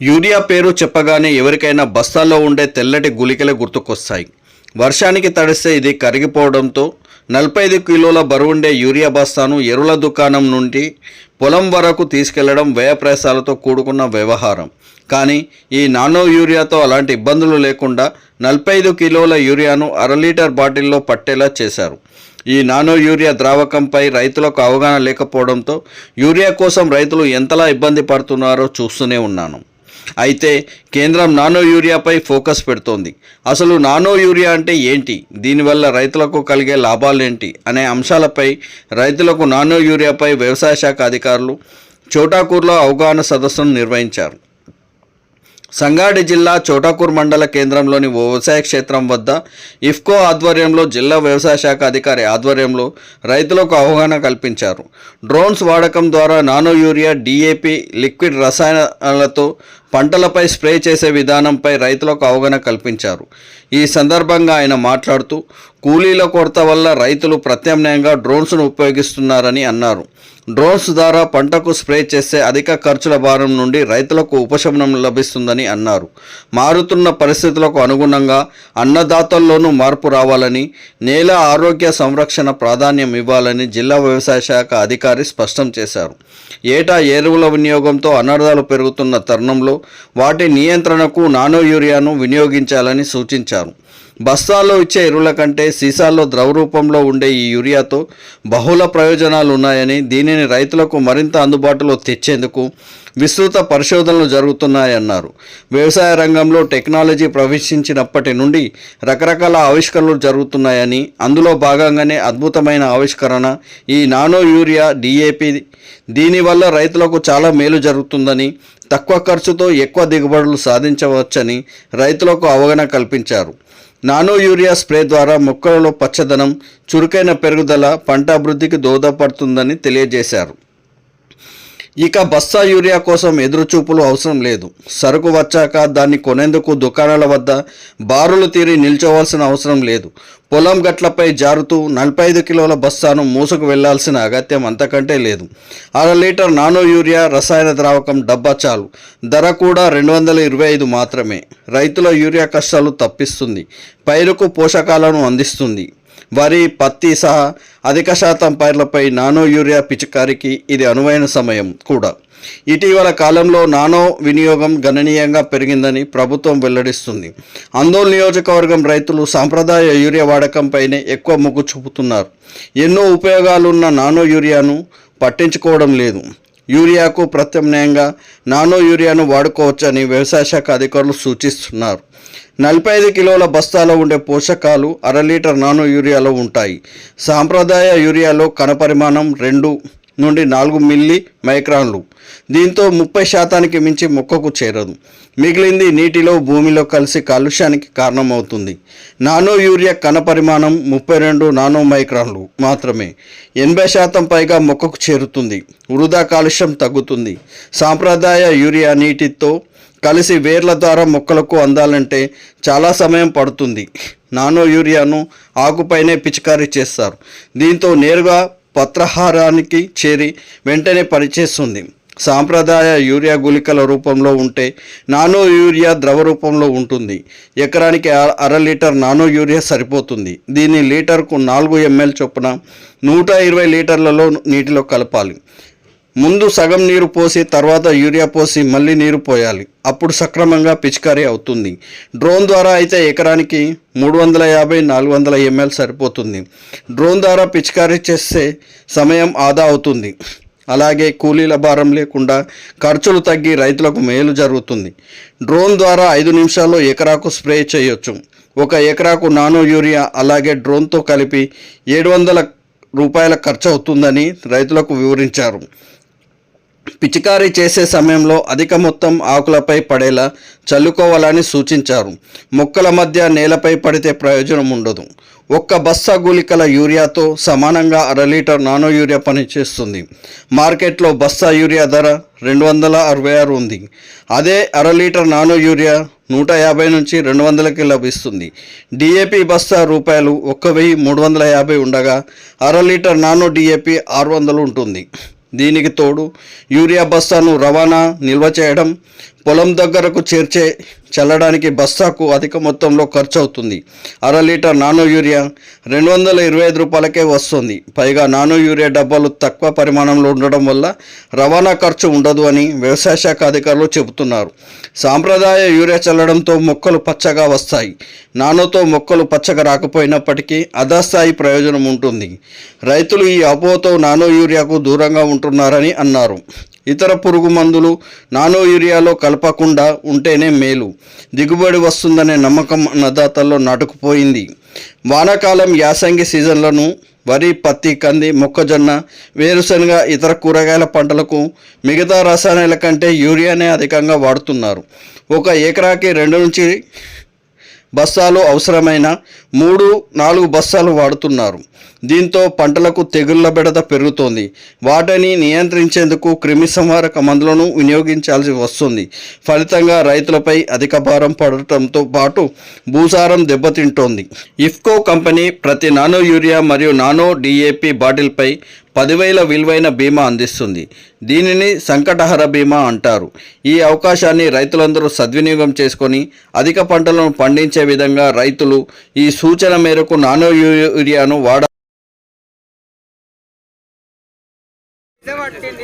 Urea పేరు చెప్పగానే ఎవరికైనా బస్తాల్లో ఉండే తెల్లటి గుళికలే గుర్తుకొస్తాయి. వర్షానికి తడిస్తే ఇది కరిగిపోవడంతో నలభై ఐదు కిలోల బరువుండే యూరియా బస్తాను ఎరువుల దుకాణం నుండి పొలం వరకు తీసుకెళ్ళడం వ్యయప్రయాసాలతో కూడుకున్న వ్యవహారం. కానీ ఈ నానో యూరియాతో అలాంటి ఇబ్బందులు లేకుండా నలభై ఐదు కిలోల యూరియాను అర లీటర్ బాటిల్లో పట్టేలా చేశారు. ఈ నానో యూరియా ద్రావకంపై రైతులకు అవగాహన లేకపోవడంతో యూరియా కోసం రైతులు ఎంతలా ఇబ్బంది పడుతున్నారో చూస్తూనే ఉన్నాను. అయితే కేంద్రం నానో యూరియాపై ఫోకస్ పెడుతోంది. అసలు నానో యూరియా అంటే ఏంటి? దీనివల్ల రైతులకు కలిగే లాభాలేంటి? అనే అంశాలపై రైతులకు నానో యూరియాపై వ్యవసాయ శాఖ అధికారులు చోటాకూర్లో అవగాహన సదస్సును నిర్వహించారు. సంగారెడ్డి జిల్లా చోటాకూర్ మండల కేంద్రంలోని ఓ వ్యవసాయ క్షేత్రం వద్ద ఇఫ్కో ఆధ్వర్యంలో జిల్లా వ్యవసాయ శాఖ అధికారి ఆధ్వర్యంలో రైతులకు అవగాహన కల్పించారు. డ్రోన్స్ వాడకం ద్వారా నానో యూరియా డిఏపి లిక్విడ్ రసాయనాలతో పంటలపై స్ప్రే చేసే విధానంపై రైతులకు అవగాహన కల్పించారు. ఈ సందర్భంగా ఆయన మాట్లాడుతూ కూలీల కొరత వల్ల రైతులు ప్రత్యామ్నాయంగా డ్రోన్స్ను ఉపయోగిస్తున్నారని అన్నారు. డ్రోన్స్ ద్వారా పంటకు స్ప్రే చేస్తే అధిక ఖర్చుల భారం నుండి రైతులకు ఉపశమనం లభిస్తుందని అన్నారు. మారుతున్న పరిస్థితులకు అనుగుణంగా అన్నదాతల్లోనూ మార్పు రావాలని నేల ఆరోగ్య సంరక్షణ ప్రాధాన్యం ఇవ్వాలని జిల్లా వ్యవసాయ శాఖ అధికారి స్పష్టం చేశారు. ఏటా ఎరువుల వినియోగంతో అనర్థాలు పెరుగుతున్న తరుణంలో వాటి నియంత్రణకు నానో యూరియాను వినియోగించాలని సూచించారు. బస్తాల్లో ఇచ్చే ఎరువుల కంటే సీసాల్లో ద్రవ రూపంలో ఉండే ఈ యూరియాతో బహుళ ప్రయోజనాలు ఉన్నాయని దీనిని రైతులకు మరింత అందుబాటులో తెచ్చేందుకు విస్తృత పరిశోధనలు జరుగుతున్నాయన్నారు. వ్యవసాయ రంగంలో టెక్నాలజీ ప్రవేశించినప్పటి నుండి రకరకాల ఆవిష్కరణలు జరుగుతున్నాయని అందులో భాగంగానే అద్భుతమైన ఆవిష్కరణ ఈ నానో యూరియా డిఏపి. దీనివల్ల రైతులకు చాలా మేలు జరుగుతుందని తక్కువ ఖర్చుతో ఎక్కువ దిగుబడులు సాధించవచ్చని రైతులకు అవగాహన కల్పించారు. నానో యూరియా స్ప్రే ద్వారా మొక్కలలో పచ్చదనం చురుకైన పెరుగుదల పంట అభివృద్ధికి దోహదపడుతుందని తెలియజేశారు. ఇక బస్తా యూరియా కోసం ఎదురుచూపులు అవసరం లేదు. సరుకు వచ్చాక దాన్ని కొనేందుకు దుకాణాల వద్ద బారులు తీరి నిల్చోవాల్సిన అవసరం లేదు. పొలం గట్లపై జారుతూ నలభై ఐదు కిలోల బస్తాను మూసుకు వెళ్ళాల్సిన అగత్యం అంతకంటే లేదు. అర లీటర్ నానో యూరియా రసాయన ద్రావకం డబ్బా చాలు. ధర కూడా రెండు వందల ఇరవై ఐదు మాత్రమే. రైతుల యూరియా కష్టాలు తప్పిస్తుంది. పైరుకు పోషకాలను అందిస్తుంది. వరి పత్తి సహా అధిక శాతం పైర్లపై నానో యూరియా పిచికారికి ఇది అనువైన సమయం కూడా. ఇటీవల కాలంలో నానో వినియోగం గణనీయంగా పెరిగిందని ప్రభుత్వం వెల్లడిస్తుంది. ఆందోళన నియోజకవర్గం రైతులు సాంప్రదాయ యూరియా వాడకంపైనే ఎక్కువ మొగ్గు చూపుతున్నారు. ఎన్నో ఉపయోగాలున్న నానో యూరియాను పట్టించుకోవడం లేదు. యూరియాకు ప్రత్యామ్నాయంగా నానో యూరియాను వాడుకోవచ్చని వ్యవసాయ శాఖ అధికారులు సూచిస్తున్నారు. నలభై ఐదు కిలోల బస్తాలో ఉండే పోషకాలు అర లీటర్ నానో యూరియాలో ఉంటాయి. సాంప్రదాయ యూరియాలో కణపరిమాణం రెండు నుండి నాలుగు మిల్లీ మైక్రాన్లు. దీంతో ముప్పై శాతానికి మించి మొక్కకు చేరదు. మిగిలింది నీటిలో భూమిలో కలిసి కాలుష్యానికి కారణమవుతుంది. నానో యూరియా కణ పరిమాణం ముప్పై రెండు నానో మైక్రాన్లు మాత్రమే. ఎనభై శాతం పైగా మొక్కకు చేరుతుంది. వృధా కాలుష్యం తగ్గుతుంది. సాంప్రదాయ యూరియా నీటితో కలిసి వేర్ల ద్వారా మొక్కలకు అందాలంటే చాలా సమయం పడుతుంది. నానో యూరియాను ఆకుపైనే పిచికారీ చేస్తారు. దీంతో నేరుగా పత్రహారానికి చేరి వెంటనే పనిచేస్తుంది. సాంప్రదాయ యూరియా గుళికల రూపంలో ఉంటే నానో యూరియా ద్రవ రూపంలో ఉంటుంది. ఎకరానికి అర లీటర్ నానో యూరియా సరిపోతుంది. దీన్ని లీటర్కు నాలుగు ఎంఎల్ చొప్పున నూట ఇరవై లీటర్లలో నీటిలో కలపాలి. ముందు సగం నీరు పోసి తర్వాత యూరియా పోసి మళ్ళీ నీరు పోయాలి. అప్పుడు సక్రమంగా పిచికారీ అవుతుంది. డ్రోన్ ద్వారా అయితే ఎకరానికి మూడు వందల యాభై నాలుగు వందల ఎంఎల్ సరిపోతుంది. డ్రోన్ ద్వారా పిచికారీ చేస్తే సమయం ఆదా అవుతుంది. అలాగే కూలీల భారం లేకుండా ఖర్చులు తగ్గి రైతులకు మేలు జరుగుతుంది. డ్రోన్ ద్వారా ఐదు నిమిషాల్లో ఎకరాకు స్ప్రే చేయొచ్చు. ఒక ఎకరాకు నానో యూరియా అలాగే డ్రోన్తో కలిపి ఏడు వందల రూపాయల ఖర్చు అవుతుందని రైతులకు వివరించారు. పిచికారీ చేసే సమయంలో అధిక మొత్తం ఆకులపై పడేలా చల్లుకోవాలని సూచించారు. మొక్కల మధ్య నేలపై పడితే ప్రయోజనం ఉండదు. ఒక్క బస్తా గుళికల యూరియాతో సమానంగా అర లీటర్ నానో యూరియా పనిచేస్తుంది మార్కెట్లో బస్తా యూరియా ధర రెండు వందల అరవై ఆరు ఉంది. అదే అర లీటర్ నానో యూరియా నూట యాభై నుంచి రెండు వందలకి లభిస్తుంది. డిఏపి బస్తా రూపాయలు ఒక్క వెయ్యి మూడు వందల యాభై ఉండగా అర లీటర్ నానో డిఏపి ఆరు వందలు ఉంటుంది. దీనికి తోడు యూరియా బస్తాను రవాణా నిల్వ చేయడం పొలం దగ్గరకు చేర్చే చల్లడానికి బస్తాకు అధిక మొత్తంలో ఖర్చు అవుతుంది అర లీటర్ నానో యూరియా రెండు వందల ఇరవై ఐదు రూపాయలకే వస్తుంది. పైగా నానో యూరియా డబ్బాలు తక్కువ పరిమాణంలో ఉండడం వల్ల రవాణా ఖర్చు ఉండదు అని వ్యవసాయ శాఖ అధికారులు చెబుతున్నారు. సాంప్రదాయ యూరియా చల్లడంతో మొక్కలు పచ్చగా వస్తాయి. నానోతో మొక్కలు పచ్చగా రాకపోయినప్పటికీ అధస్థాయి ప్రయోజనం ఉంటుంది. రైతులు ఈ అపోతో నానో యూరియాకు దూరంగా ఉంటున్నారని అన్నారు. ఇతర పురుగు మందులు నానో యూరియాలో కలపకుండా ఉంటేనే మేలు. దిగుబడి వస్తుందనే నమ్మకం అన్నదాతల్లో నాటుకుపోయింది. వానాకాలం యాసంగి సీజన్లను వరి పత్తి కంది మొక్కజొన్న వేరుశనగ ఇతర కూరగాయల పంటలకు మిగతా రసాయనాల కంటే యూరియానే అధికంగా వాడుతున్నారు. ఒక ఎకరాకి రెండు నుంచి బస్తాలు అవసరమైన మూడు నాలుగు బస్తాలు వాడుతున్నారు. దీంతో పంటలకు తెగుళ్ళ బెడద పెరుగుతోంది. వాటిని నియంత్రించేందుకు క్రిమి సంహారక మందులను వినియోగించాల్సి వస్తుంది. ఫలితంగా రైతులపై అధిక భారం పడటంతో పాటు భూసారం దెబ్బతింటోంది. ఇఫ్కో కంపెనీ ప్రతి నానో యూరియా మరియు నానో డిఏపి బాటిల్పై పదివేల విలువైన బీమా అందిస్తుంది. దీనిని సంకటహర బీమా అంటారు. ఈ అవకాశాన్ని రైతులందరూ సద్వినియోగం చేసుకొని అధిక పంటలను పండించే విధంగా రైతులు ఈ సూచన మేరకు నానో యూరియాను వాడ ಮಾಡ್ತೀನಿ